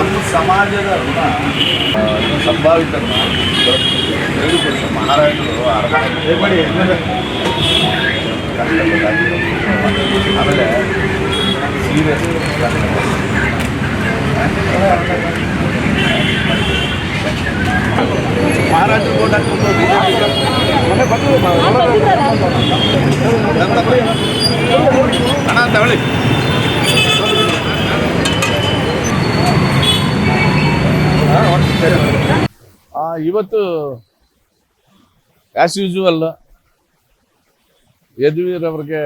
ನಮ್ಮ ಸಮಾಜದ ಋಣ ಆ, ಇದು ಸಂಭಾವಿತ ಋಣ. ಹೇಳಿಕೊಟ್ಟು ಮಹಾರಾಜರು ಆಮೇಲೆ ಸೀರಿಯಸ್ ಮಹಾರಾಜರು ಓಟ್ ಹಾಕ್ಕೊಂಡು ಹಣ ತಗೊಳ್ಳಿ. ಇವತ್ತು ಆಸ್ ಯೂಶುವಲ್ ಯದುವೀರ್ ಅವ್ರಿಗೆ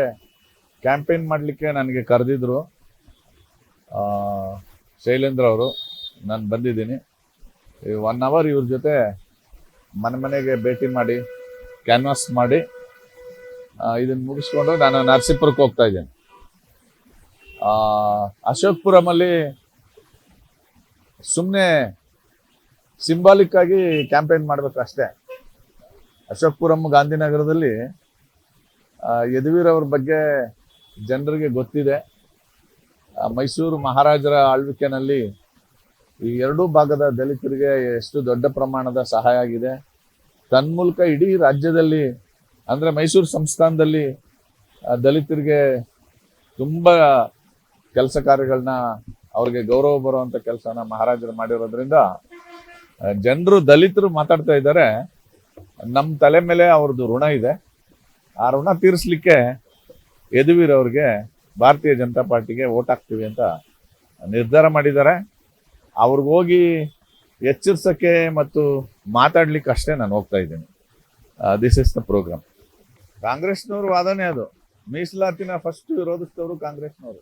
ಕ್ಯಾಂಪೇನ್ ಮಾಡಲಿಕ್ಕೆ ನನಗೆ ಕರೆದಿದ್ರು. ಶೈಲೇಂದ್ರ ಅವರು, ನಾನು ಬಂದಿದ್ದೀನಿ. ಒನ್ ಅವರ್ ಇವ್ರ ಜೊತೆ ಮನೆ ಮನೆಗೆ ಭೇಟಿ ಮಾಡಿ ಕ್ಯಾನ್ವಾಸ್ ಮಾಡಿ ಇದನ್ನ ಮುಗಿಸ್ಕೊಂಡು ನಾನು ನರಸೀಪುರಕ್ಕೆ ಹೋಗ್ತಾ ಇದ್ದೇನೆ. ಅಶೋಕ್ಪುರಮಲ್ಲಿ ಸುಮ್ಮನೆ ಸಿಂಬಾಲಿಕ್ ಆಗಿ ಕ್ಯಾಂಪೇನ್ ಮಾಡ್ಬೇಕಷ್ಟೇ ಅಶೋಕ್ಪುರಂ ಗಾಂಧಿನಗರದಲ್ಲಿ ಯದುವೀರ್ ಅವ್ರ ಬಗ್ಗೆ ಜನರಿಗೆ ಗೊತ್ತಿದೆ. ಮೈಸೂರು ಮಹಾರಾಜರ ಆಳ್ವಿಕೆನಲ್ಲಿ ಈ ಎರಡೂ ಭಾಗದ ದಲಿತರಿಗೆ ಎಷ್ಟು ದೊಡ್ಡ ಪ್ರಮಾಣದ ಸಹಾಯ ಆಗಿದೆ. ತನ್ಮೂಲಕ ಇಡೀ ರಾಜ್ಯದಲ್ಲಿ, ಅಂದರೆ ಮೈಸೂರು ಸಂಸ್ಥಾನದಲ್ಲಿ ದಲಿತರಿಗೆ ತುಂಬ ಕೆಲಸ ಕಾರ್ಯಗಳನ್ನ ಅವ್ರಿಗೆ ಗೌರವ ಬರುವಂಥ ಕೆಲಸನ ಮಹಾರಾಜರು ಮಾಡಿರೋದ್ರಿಂದ ಜನರು ದಲಿತರು ಮಾತಾಡ್ತಾ ಇದ್ದಾರೆ. ನಮ್ಮ ತಲೆ ಮೇಲೆ ಅವ್ರದ್ದು ಋಣ ಇದೆ. ಆ ಋಣ ತೀರಿಸ್ಲಿಕ್ಕೆ ಯದುವೀರ್ ಅವ್ರಿಗೆ ಭಾರತೀಯ ಜನತಾ ಪಾರ್ಟಿಗೆ ಓಟ್ ಹಾಕ್ತೀವಿ ಅಂತ ನಿರ್ಧಾರ ಮಾಡಿದ್ದಾರೆ. ಅವ್ರಿಗೋಗಿ ಎಚ್ಚರಿಸಕ್ಕೆ ಮತ್ತು ಮಾತಾಡ್ಲಿಕ್ಕೆ ಅಷ್ಟೇ ನಾನು ಹೋಗ್ತಾ ಇದ್ದೀನಿ. ದಿಸ್ ಇಸ್ ದ ಪ್ರೋಗ್ರಾಮ್ ಕಾಂಗ್ರೆಸ್ನವರು ವಾದನೆ ಅದು. ಮೀಸಲಾತಿನ ಫಸ್ಟ್ ವಿರೋಧಿಸಿದವರು ಕಾಂಗ್ರೆಸ್ನವರು.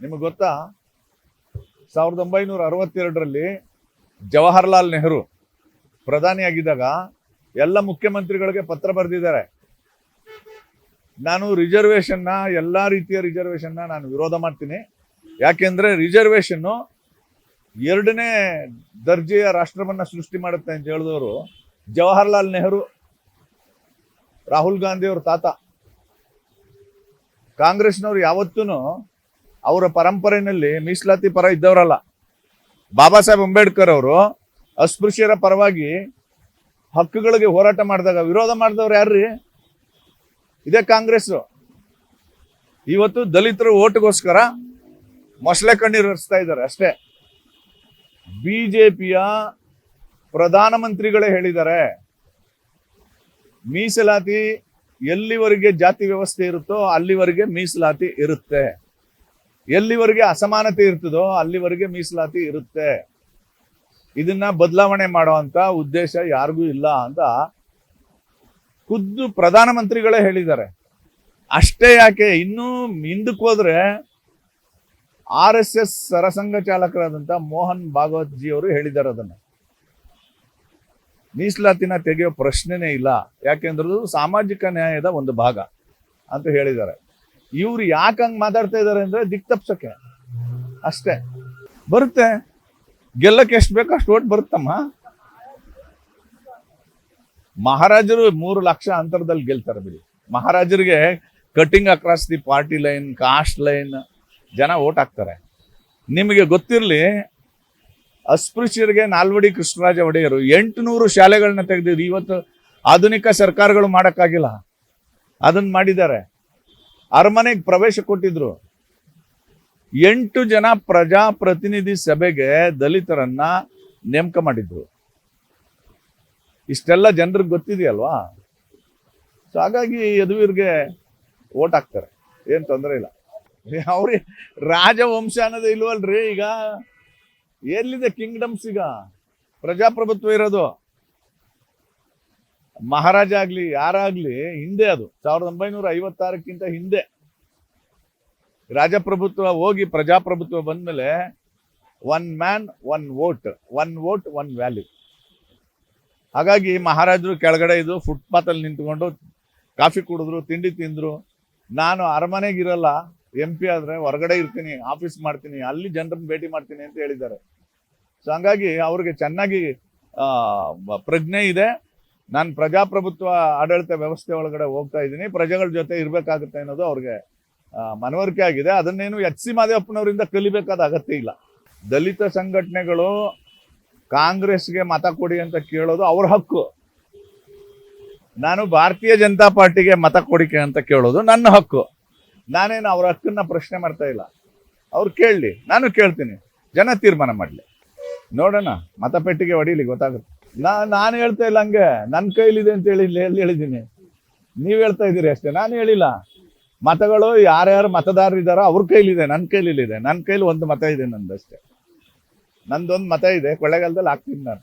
ನಿಮಗೆ ಗೊತ್ತಾ? ಸಾವಿರದ ಒಂಬೈನೂರ ಅರವತ್ತೆರಡರಲ್ಲಿ ಜವಾಹರ್ಲಾಲ್ ನೆಹರು ಪ್ರಧಾನಿಯಾಗಿದ್ದಾಗ ಎಲ್ಲ ಮುಖ್ಯಮಂತ್ರಿಗಳಿಗೆ ಪತ್ರ ಬರೆದಿದ್ದಾರೆ. ನಾನು ರಿಸರ್ವೇಷನ್ನ, ಎಲ್ಲ ರೀತಿಯ ರಿಸರ್ವೇಷನ್ನ ನಾನು ವಿರೋಧ ಮಾಡ್ತೀನಿ. ಯಾಕೆಂದ್ರೆ ರಿಸರ್ವೇಷನ್ನು ಎರಡನೇ ದರ್ಜೆಯ ರಾಷ್ಟ್ರವನ್ನ ಸೃಷ್ಟಿ ಮಾಡುತ್ತೆ ಅಂತ ಹೇಳಿದವರು ಜವಾಹರ್ಲಾಲ್ ನೆಹರು, ರಾಹುಲ್ ಗಾಂಧಿ ಅವ್ರ ತಾತ. ಕಾಂಗ್ರೆಸ್ನವರು ಯಾವತ್ತೂ ಅವರ ಪರಂಪರೆಯಲ್ಲಿ ಮೀಸಲಾತಿ ಪರ ಇದ್ದವರಲ್ಲ. ಬಾಬಾ ಸಾಹೇಬ್ ಅಂಬೇಡ್ಕರ್ ಅವರು ಅಸ್ಪೃಶ್ಯರ ಪರವಾಗಿ ಹಕ್ಕುಗಳಿಗೆ ಹೋರಾಟ ಮಾಡಿದಾಗ, ವಿರೋಧ ಮಾಡಿದವ್ರು ಯಾರ್ರಿ? ಇದೇ ಕಾಂಗ್ರೆಸ್. ಇವತ್ತು ದಲಿತರು ಓಟ್ಗೋಸ್ಕರ ಮೊಸಳೆ ಕಣ್ಣೀರು ಹರಿಸ್ತಾ ಇದ್ದಾರೆ ಅಷ್ಟೇ. ಬಿಜೆಪಿಯ ಪ್ರಧಾನಮಂತ್ರಿಗಳೇ ಹೇಳಿದ್ದಾರೆ, ಮೀಸಲಾತಿ ಎಲ್ಲಿವರೆಗೆ ಜಾತಿ ವ್ಯವಸ್ಥೆ ಇರುತ್ತೋ ಅಲ್ಲಿವರೆಗೆ ಮೀಸಲಾತಿ ಇರುತ್ತೆ. ಎಲ್ಲಿವರೆಗೆ ಅಸಮಾನತೆ ಇರ್ತದೋ ಅಲ್ಲಿವರೆಗೆ ಮೀಸಲಾತಿ ಇರುತ್ತೆ. ಇದನ್ನ ಬದಲಾವಣೆ ಮಾಡುವಂತ ಉದ್ದೇಶ ಯಾರಿಗೂ ಇಲ್ಲ ಅಂತ ಖುದ್ದು ಪ್ರಧಾನಮಂತ್ರಿಗಳೇ ಹೇಳಿದ್ದಾರೆ. ಅಷ್ಟೇ ಯಾಕೆ? ಇನ್ನೂ ಹಿಂದಕ್ಕೆ ಹೋದ್ರೆ ಆರ್ ಎಸ್ ಎಸ್ ಸರಸಂಘ ಚಾಲಕರಾದಂತ ಮೋಹನ್ ಭಾಗವತ್ ಜಿ ಅವರು ಹೇಳಿದ್ದಾರೆ ಅದನ್ನ. ಮೀಸಲಾತಿನ ತೆಗೆಯೋ ಪ್ರಶ್ನೆನೇ ಇಲ್ಲ. ಯಾಕೆಂದ್ರೆ ಸಾಮಾಜಿಕ ನ್ಯಾಯದ ಒಂದು ಭಾಗ ಅಂತ ಹೇಳಿದ್ದಾರೆ. ಇವ್ರು ಯಾಕೆ ಹಂಗ್ ಮಾತಾಡ್ತಾ ಇದ್ದಾರೆ ಅಂದ್ರೆ ದಿಕ್ ತಪ್ಸಕ್ಕೆ. ಅಷ್ಟೇ. ಬರುತ್ತೆ. ಗೆಲ್ಲಕ್ಕೆ ಎಷ್ಟು ಬೇಕು ಅಷ್ಟು ಓಟ್ ಬರುತ್ತಮ್ಮ. ಮಹಾರಾಜರು ಮೂರು ಲಕ್ಷ ಅಂತರದಲ್ಲಿ ಗೆಲ್ತಾರೆ ಬಿಡಿ. ಮಹಾರಾಜರಿಗೆ cutting across the party line caste line ಜನ ಓಟ್ ಹಾಕ್ತಾರೆ. ನಿಮಗೆ ಗೊತ್ತಿರಲಿ, ಅಸ್ಪೃಶ್ಯರಿಗೆ ನಾಲ್ವಡಿ ಕೃಷ್ಣರಾಜ ಒಡೆಯರು ಎಂಟುನೂರು ಶಾಲೆಗಳನ್ನ ತೆಗೆದಿದ್ರು ಇವತ್ತು ಆಧುನಿಕ ಸರ್ಕಾರಗಳು ಮಾಡೋಕ್ಕಾಗಿಲ್ಲ. ಅದನ್ನ ಮಾಡಿದ್ದಾರೆ. ಅರಮನೆಗೆ ಪ್ರವೇಶ ಕೊಟ್ಟಿದ್ರು. ಎಂಟು ಜನ ಪ್ರಜಾಪ್ರತಿನಿಧಿ ಸಭೆಗೆ ದಲಿತರನ್ನ ನೇಮಕ ಮಾಡಿದ್ರು. ಇಷ್ಟೆಲ್ಲ ಜನರಿಗೆ ಗೊತ್ತಿದೆಯಲ್ವಾ? ಸೊ ಹಾಗಾಗಿ ಯದುವೀರ್ಗೆ ಓಟ್ ಹಾಕ್ತಾರೆ. ಏನು ತೊಂದರೆ ಇಲ್ಲ. ಅವ್ರಿ ರಾಜವಂಶ ಅನ್ನೋದು ಇಲ್ವಲ್ರಿ ಈಗ? ಎಲ್ಲಿದೆ ಕಿಂಗ್ಡಮ್ಸ್ ಈಗ? ಪ್ರಜಾಪ್ರಭುತ್ವ ಇರೋದು. ಮಹಾರಾಜ ಆಗ್ಲಿ ಯಾರಾಗ್ಲಿ ಹಿಂದೆ ಅದು. ಸಾವಿರದ ಒಂಬೈನೂರ ಐವತ್ತಾರಕ್ಕಿಂತ ಹಿಂದೆ. ರಾಜಪ್ರಭುತ್ವ ಹೋಗಿ ಪ್ರಜಾಪ್ರಭುತ್ವ ಬಂದ್ಮೇಲೆ one man one vote one vote one value ಹಾಗಾಗಿ ಮಹಾರಾಜರು ಕೆಳಗಡೆ ಇದು ಫುಟ್ಪಾತ್ ಅಲ್ಲಿ ನಿಂತ್ಕೊಂಡು ಕಾಫಿ ಕುಡಿದ್ರು, ತಿಂಡಿ ತಿಂದ್ರು. ನಾನು ಅರಮನೆಗಿರಲ್ಲ ಎಂ ಪಿ ಆದ್ರೆ ಹೊರಗಡೆ ಇರ್ತೀನಿ, ಆಫೀಸ್ ಮಾಡ್ತೀನಿ, ಅಲ್ಲಿ ಜನರನ್ನು ಭೇಟಿ ಮಾಡ್ತೀನಿ ಅಂತ ಹೇಳಿದ್ದಾರೆ. ಸೊ ಹಂಗಾಗಿ ಅವ್ರಿಗೆ ಚೆನ್ನಾಗಿ ಪ್ರಜ್ಞೆ ಇದೆ. ನಾನು ಪ್ರಜಾಪ್ರಭುತ್ವ ಆಡಳಿತ ವ್ಯವಸ್ಥೆ ಒಳಗಡೆ ಹೋಗ್ತಾ ಇದ್ದೀನಿ. ಪ್ರಜೆಗಳ ಜೊತೆ ಇರಬೇಕಾಗುತ್ತೆ ಅನ್ನೋದು ಅವ್ರಿಗೆ ಮನವರಿಕೆ ಆಗಿದೆ. ಅದನ್ನೇನು ಎಚ್ ಸಿ ಮಾದೇವಪ್ಪನವರಿಂದ ಕಲಿಬೇಕಾದ ಅಗತ್ಯ ಇಲ್ಲ. ದಲಿತ ಸಂಘಟನೆಗಳು ಕಾಂಗ್ರೆಸ್ಗೆ ಮತ ಕೊಡಿ ಅಂತ ಕೇಳೋದು ಅವ್ರ ಹಕ್ಕು. ನಾನು ಭಾರತೀಯ ಜನತಾ ಪಾರ್ಟಿಗೆ ಮತ ಕೊಡಿಕೆ ಅಂತ ಕೇಳೋದು ನನ್ನ ಹಕ್ಕು. ನಾನೇನು ಅವ್ರ ಹಕ್ಕನ್ನ ಪ್ರಶ್ನೆ ಮಾಡ್ತಾ ಇಲ್ಲ. ಅವ್ರು ಕೇಳಲಿ, ನಾನು ಕೇಳ್ತೀನಿ. ಜನ ತೀರ್ಮಾನ ಮಾಡಲಿ. ನೋಡೋಣ, ಮತಪೆಟ್ಟಿಗೆ ಹೊಡೀಲಿ ಗೊತ್ತಾಗುತ್ತೆ. ನಾ, ನಾನು ಹೇಳ್ತಾ ಇಲ್ಲ ಹಂಗೆ. ನನ್ನ ಕೈಲಿದೆ ಅಂತ ಹೇಳಿ ಹೇಳಿ ಹೇಳಿದ್ದೀನಿ. ನೀವು ಹೇಳ್ತಾ ಇದ್ದೀರಿ ಅಷ್ಟೇ, ನಾನು ಹೇಳಿಲ್ಲ. ಮತಗಳು ಯಾರ್ಯಾರು ಮತದಾರರು ಇದ್ದಾರೋ ಅವ್ರ ಕೈಲಿದೆ ನನ್ನ ಕೈಲಿದೆ ನನ್ನ ಕೈಲಿ ಒಂದು ಮತ ಇದೆ ನಂದಷ್ಟೇ ನಂದೊಂದು ಮತ ಇದೆ, ಕೊಳ್ಳೆಗಾಲದಲ್ಲಿ ಹಾಕ್ತೀನಿ ನಾನು,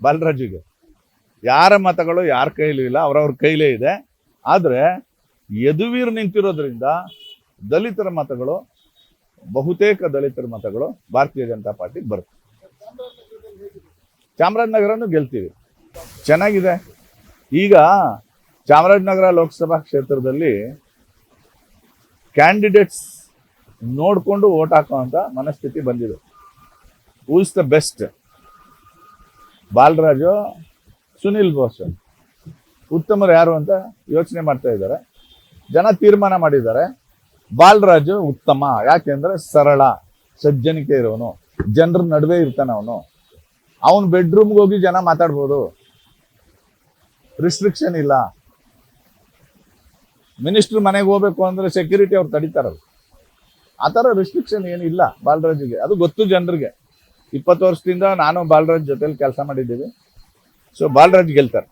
ಬಾಲರಾಜುಗೆ. ಯಾರ ಮತಗಳು ಯಾರ ಕೈಲೂ ಇಲ್ಲ, ಅವ್ರವ್ರ ಕೈಲೇ ಇದೆ. ಆದರೆ ಯದುವೀರ್ ನಿಂತಿರೋದ್ರಿಂದ ದಲಿತರ ಮತಗಳು, ಬಹುತೇಕ ದಲಿತರ ಮತಗಳು ಭಾರತೀಯ ಜನತಾ ಪಾರ್ಟಿಗೆ ಬರುತ್ತೆ. ಚಾಮರಾಜನಗರನು ಗೆಲ್ತೀವಿ. ಚೆನ್ನಾಗಿದೆ. ಈಗ ಚಾಮರಾಜನಗರ ಲೋಕಸಭಾ ಕ್ಷೇತ್ರದಲ್ಲಿ ಕ್ಯಾಂಡಿಡೇಟ್ಸ್ ನೋಡಿಕೊಂಡು ಓಟ್ ಹಾಕುವಂಥ ಮನಸ್ಥಿತಿ ಬಂದಿದೆ. Who's the best Balaraju, Sunil Bose. ಉತ್ತಮರು ಯಾರು ಅಂತ ಯೋಚನೆ ಮಾಡ್ತಾ ಇದ್ದಾರೆ. ಜನ ತೀರ್ಮಾನ ಮಾಡಿದ್ದಾರೆ. ಬಾಲರಾಜು ಉತ್ತಮ. ಯಾಕೆಂದ್ರೆ ಸರಳ, ಸಜ್ಜನಿಕೆ ಇರೋನು. ಜನರ ನಡುವೆ ಇರ್ತಾನೆ ಅವನು. ಅವನ ಬೆಡ್ರೂಮ್ಗೆ ಹೋಗಿ ಜನ ಮಾತಾಡ್ಬೋದು. ರಿಸ್ಟ್ರಿಕ್ಷನ್ ಇಲ್ಲ. ಮಿನಿಸ್ಟ್ರ್ ಮನೆಗೆ ಹೋಗ್ಬೇಕು ಅಂದ್ರೆ ಸೆಕ್ಯೂರಿಟಿ ಅವ್ರು ತಡಿತಾರಲ್ಲ. ಆ ಥರ ರಿಸ್ಟ್ರಿಕ್ಷನ್ ಏನಿಲ್ಲ ಬಾಲರಾಜ್ಗೆ. ಅದು ಗೊತ್ತು ಜನರಿಗೆ. ಇಪ್ಪತ್ತು ವರ್ಷದಿಂದ ನಾನು ಬಾಲರಾಜ್ ಜೊತೆಲಿ ಕೆಲಸ ಮಾಡಿದ್ದೀವಿ. ಸೊ ಬಾಲರಾಜ್ ಗೆಲ್ತಾರೆ.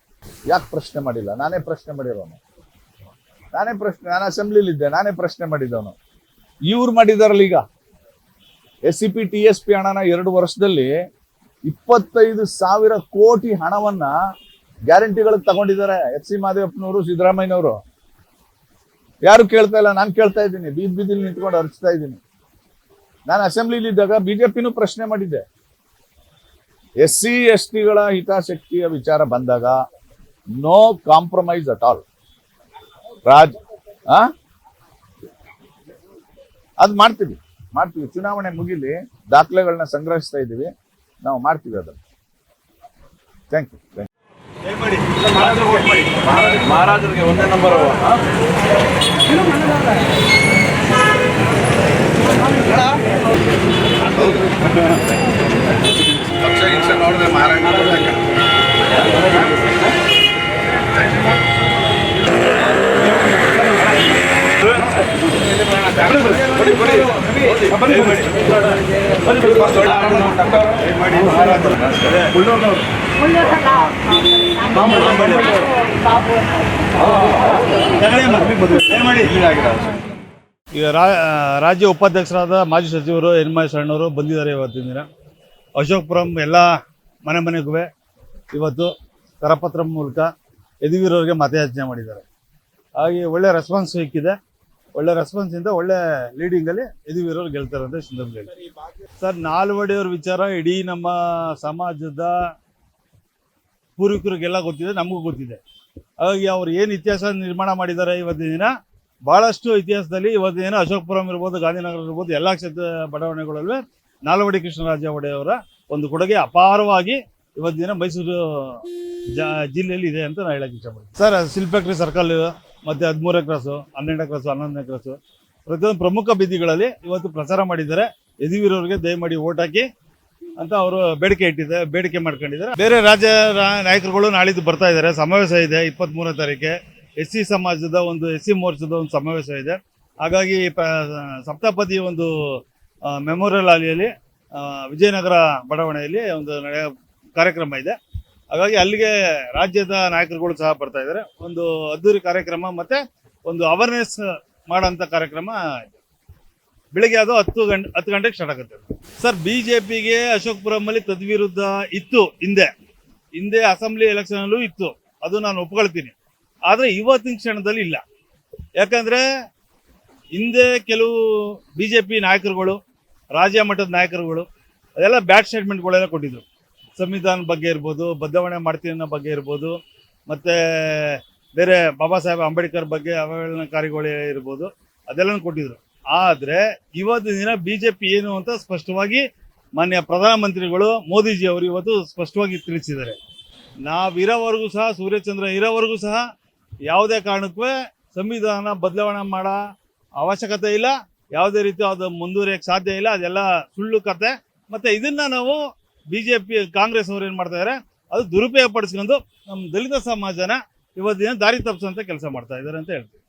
ಯಾಕೆ ಪ್ರಶ್ನೆ ಮಾಡಿಲ್ಲ? ನಾನೇ ಪ್ರಶ್ನೆ ಮಾಡಿರೋನು. ನಾನೇ ಪ್ರಶ್ನೆ, ನಾನು ಅಸೆಂಬ್ಲಿಲಿದ್ದೆ ನಾನೇ ಪ್ರಶ್ನೆ ಮಾಡಿದವನು ಇವ್ರು ಮಾಡಿದಾರಲ್ಲ ಈಗ. S C P T S P ಹಣನ ಎರಡು ವರ್ಷದಲ್ಲಿ ಇಪ್ಪತ್ತೈದು ಸಾವಿರ ಕೋಟಿ ಹಣವನ್ನ ಗ್ಯಾರಂಟಿಗಳಿಗೆ ತಗೊಂಡಿದ್ದಾರೆ ಎಚ್ ಸಿ ಮಾದೇವಪ್ಪನವರು, ಸಿದ್ದರಾಮಯ್ಯನವರು. ಯಾರು ಕೇಳ್ತಾ ಇಲ್ಲ? ನಾನು ಕೇಳ್ತಾ ಇದ್ದೀನಿ. ಬೀದ್ ಬೀದಿಲಿ ನಿಂತ್ಕೊಂಡು ಅರ್ಚ್ತಾ ಇದ್ದೀನಿ. ನಾನು ಅಸೆಂಬ್ಲಿಲಿ ಇದ್ದಾಗ ಬಿಜೆಪಿನೂ ಪ್ರಶ್ನೆ ಮಾಡಿದ್ದೆ. ಎಸ್ ಸಿ, ಎಸ್ ಟಿಗಳ ಹಿತಾಸಕ್ತಿಯ ವಿಚಾರ ಬಂದಾಗ ನೋ ಕಾಂಪ್ರಮೈಸ್ ಅಟ್ ಆಲ್. ರಾಜ್ ಅದು ಮಾಡ್ತೀವಿ. ಮಾಡ್ತೀವಿ. ಚುನಾವಣೆ ಮುಗಿಲಿ ದಾಖಲೆಗಳನ್ನ ಸಂಗ್ರಹಿಸ್ತಾ ಇದ್ದೀವಿ. ನಾವು ಮಾಡ್ತೀವಿ ಅದನ್ನು. ಥ್ಯಾಂಕ್ ಯು ಥ್ಯಾಂಕ್ ಮಾಡಿ ಮಹಾರಾಜರಿಗೆ ಒಂದೇ ನಂಬರ್ ಪಕ್ಷ ಗಿಕ್ಷ ನೋಡಿದ್ರೆ ಈಗ ರಾಜ್ಯ ಉಪಾಧ್ಯಕ್ಷರಾದ ಮಾಜಿ ಸಚಿವರು ಎನ್ ಸಣ್ಣವರು ಬಂದಿದ್ದಾರೆ ಇವತ್ತಿನ ದಿನ. ಅಶೋಕ್ಪುರಂ ಎಲ್ಲ ಮನೆ ಮನೆಗೂ ಇವತ್ತು ಕರಪತ್ರ ಮೂಲಕ ಯದುವೀರವ್ರಿಗೆ ಮತಯಾಚನೆ ಮಾಡಿದ್ದಾರೆ. ಹಾಗೆ ಒಳ್ಳೆ ರೆಸ್ಪಾನ್ಸ್ ಸಿಕ್ಕಿದೆ. ಒಳ್ಳೆ ರೆಸ್ಪಾನ್ಸಿಂದ ಒಳ್ಳೆ ಲೀಡಿಂಗಲ್ಲಿ ಯದುವೀರವ್ರು ಗೆಲ್ತಾರೆ ಅಂತ ಸುಂದರ್ ಹೇಳಿ ಸರ್ ನಾಲ್ವಡಿಯವ್ರ ವಿಚಾರ ಇಡೀ ನಮ್ಮ ಸಮಾಜದ ಪೂರ್ವಿಕರಿಗೆಲ್ಲ ಗೊತ್ತಿದೆ ನಮಗೂ ಗೊತ್ತಿದೆ. ಹಾಗಾಗಿ ಅವ್ರು ಏನು ಇತಿಹಾಸ ನಿರ್ಮಾಣ ಮಾಡಿದ್ದಾರೆ ಇವತ್ತಿನ ದಿನ ಬಹಳಷ್ಟು ಇತಿಹಾಸದಲ್ಲಿ ಇವತ್ತಿನ ದಿನ ಅಶೋಕಪುರಂ ಇರ್ಬೋದು ಗಾಂಧಿನಗರ ಇರ್ಬೋದು ಎಲ್ಲ ಕ್ಷೇತ್ರ ಬಡಾವಣೆಗಳಲ್ಲೂ ನಾಲ್ವಡಿ ಕೃಷ್ಣರಾಜ ಒಡೆಯವರ ಒಂದು ಕೊಡುಗೆ ಅಪಾರವಾಗಿ ಇವತ್ತಿನ ದಿನ ಮೈಸೂರು ಜಿಲ್ಲೆಯಲ್ಲಿ ಇದೆ ಅಂತ ನಾನು ಹೇಳಕ್ಕೆ ಇಷ್ಟಪಡ್ತೀನಿ. ಸರ್ ಸಿಲ್ ಫ್ಯಾಕ್ಟ್ರಿ ಸರ್ಕಲ್ ಮತ್ತು ಹದಿಮೂರನೇ ಕ್ರಾಸು ಹನ್ನೆರಡನೇ ಕ್ರಾಸು ಹನ್ನೊಂದನೇ ಕ್ರಾಸು ಪ್ರತಿಯೊಂದು ಪ್ರಮುಖ ಬೀದಿಗಳಲ್ಲಿ ಇವತ್ತು ಪ್ರಚಾರ ಮಾಡಿದ್ದಾರೆ. ಯದುವೀರವ್ರಿಗೆ ದಯಮಾಡಿ ಓಟ್ ಹಾಕಿ ಅಂತ ಅವರು ಬೇಡಿಕೆ ಇಟ್ಟಿದ್ದಾರೆ, ಬೇಡಿಕೆ ಮಾಡ್ಕೊಂಡಿದ್ದಾರೆ. ಬೇರೆ ರಾಜ್ಯ ನಾಯಕರುಗಳು ನಾಳಿದ್ದು ಬರ್ತಾ ಇದ್ದಾರೆ. ಸಮಾವೇಶ ಇದೆ ಇಪ್ಪತ್ತ್ಮೂರನೇ ತಾರೀಕೆ ಎಸ್ ಸಿ ಸಮಾಜದ ಒಂದು ಎಸ್ ಸಿ ಮೋರ್ಚಾದ ಒಂದು ಸಮಾವೇಶ ಇದೆ. ಹಾಗಾಗಿ ಸಪ್ತಪದಿ ಒಂದು ಮೆಮೋರಿಯಲ್ ಹಾಲಿಯಲ್ಲಿ ವಿಜಯನಗರ ಬಡಾವಣೆಯಲ್ಲಿ ಒಂದು ನಡೆಯ ಕಾರ್ಯಕ್ರಮ ಇದೆ. ಹಾಗಾಗಿ ಅಲ್ಲಿಗೆ ರಾಜ್ಯದ ನಾಯಕರುಗಳು ಸಹ ಬರ್ತಾ ಇದ್ದಾರೆ. ಒಂದು ಅದ್ದೂರಿ ಕಾರ್ಯಕ್ರಮ ಮತ್ತೆ ಒಂದು ಅವೇರ್ನೆಸ್ ಮಾಡೋಂಥ ಕಾರ್ಯಕ್ರಮ ಬೆಳಿಗ್ಗೆ ಅದು ಹತ್ತು ಗಂಟೆ, ಹತ್ತು ಗಂಟೆಗೆ ಸ್ಟಾರ್ಟ್ ಆಗುತ್ತೆ. ಸರ್, ಬಿಜೆಪಿಗೆ ಅಶೋಕ್ಪುರಮಲ್ಲಿ ತದ್ವಿರುದ್ಧ ಇತ್ತು ಹಿಂದೆ. ಹಿಂದೆ ಅಸೆಂಬ್ಲಿ ಎಲೆಕ್ಷನ್ ಅಲ್ಲೂ ಇತ್ತು. ಅದು ನಾನು ಒಪ್ಕೊಳ್ತೀನಿ. ಆದರೆ ಇವತ್ತಿನ ಕ್ಷಣದಲ್ಲಿ ಇಲ್ಲ. ಯಾಕಂದ್ರೆ ಹಿಂದೆ ಕೆಲವು ಬಿಜೆಪಿ ನಾಯಕರುಗಳು, ರಾಜ್ಯ ಮಟ್ಟದ ನಾಯಕರುಗಳು, ಅದೆಲ್ಲ ಬ್ಯಾಡ್ ಸ್ಟೇಟ್ಮೆಂಟ್ಗಳೆಲ್ಲ ಕೊಟ್ಟಿದ್ರು. ಸಂವಿಧಾನ ಬಗ್ಗೆ ಇರ್ಬೋದು, ಬದಲಾವಣೆ ಮಾಡ್ತೀನಿ ಅನ್ನೋ ಬಗ್ಗೆ ಇರ್ಬೋದು, ಮತ್ತು ಬೇರೆ ಬಾಬಾ ಸಾಹೇಬ್ ಅಂಬೇಡ್ಕರ್ ಬಗ್ಗೆ ಅವಹೇಳನಕಾರಿಗಳು ಇರ್ಬೋದು, ಅದೆಲ್ಲನೂ ಕೊಟ್ಟಿದ್ರು. ಆದರೆ ಇವತ್ತು ದಿನ ಬಿ ಜೆ ಪಿ ಏನು ಅಂತ ಸ್ಪಷ್ಟವಾಗಿ ಮಾನ್ಯ ಪ್ರಧಾನಮಂತ್ರಿಗಳು ಮೋದಿಜಿ ಅವರು ಇವತ್ತು ಸ್ಪಷ್ಟವಾಗಿ ತಿಳಿಸಿದ್ದಾರೆ. ನಾವಿರೋವರೆಗೂ ಸಹ, ಸೂರ್ಯಚಂದ್ರ ಇರೋವರೆಗೂ ಸಹ ಯಾವುದೇ ಕಾರಣಕ್ಕೂ ಸಂವಿಧಾನ ಬದಲಾವಣೆ ಮಾಡೋ ಅವಶ್ಯಕತೆ ಇಲ್ಲ. ಯಾವುದೇ ರೀತಿ ಅದು ಮುಂದುವರಿಯೋಕ್ಕೆ ಸಾಧ್ಯ ಇಲ್ಲ. ಅದೆಲ್ಲ ಸುಳ್ಳು ಕತೆ. ಮತ್ತು ಇದನ್ನು ನಾವು ಬಿ ಜೆ ಪಿ ಕಾಂಗ್ರೆಸ್ ಅವ್ರು ಏನು ಮಾಡ್ತಾ ಇದ್ದಾರೆ ಅದು ದುರುಪಯೋಗ ಪಡಿಸ್ಕೊಂಡು ನಮ್ಮ ದಲಿತ ಸಮಾಜನ ಇವತ್ತಿನ ದಾರಿ ತಪ್ಪಿಸುವಂಥ ಕೆಲಸ ಮಾಡ್ತಾ ಇದ್ದಾರೆ ಅಂತ ಹೇಳ್ತೀವಿ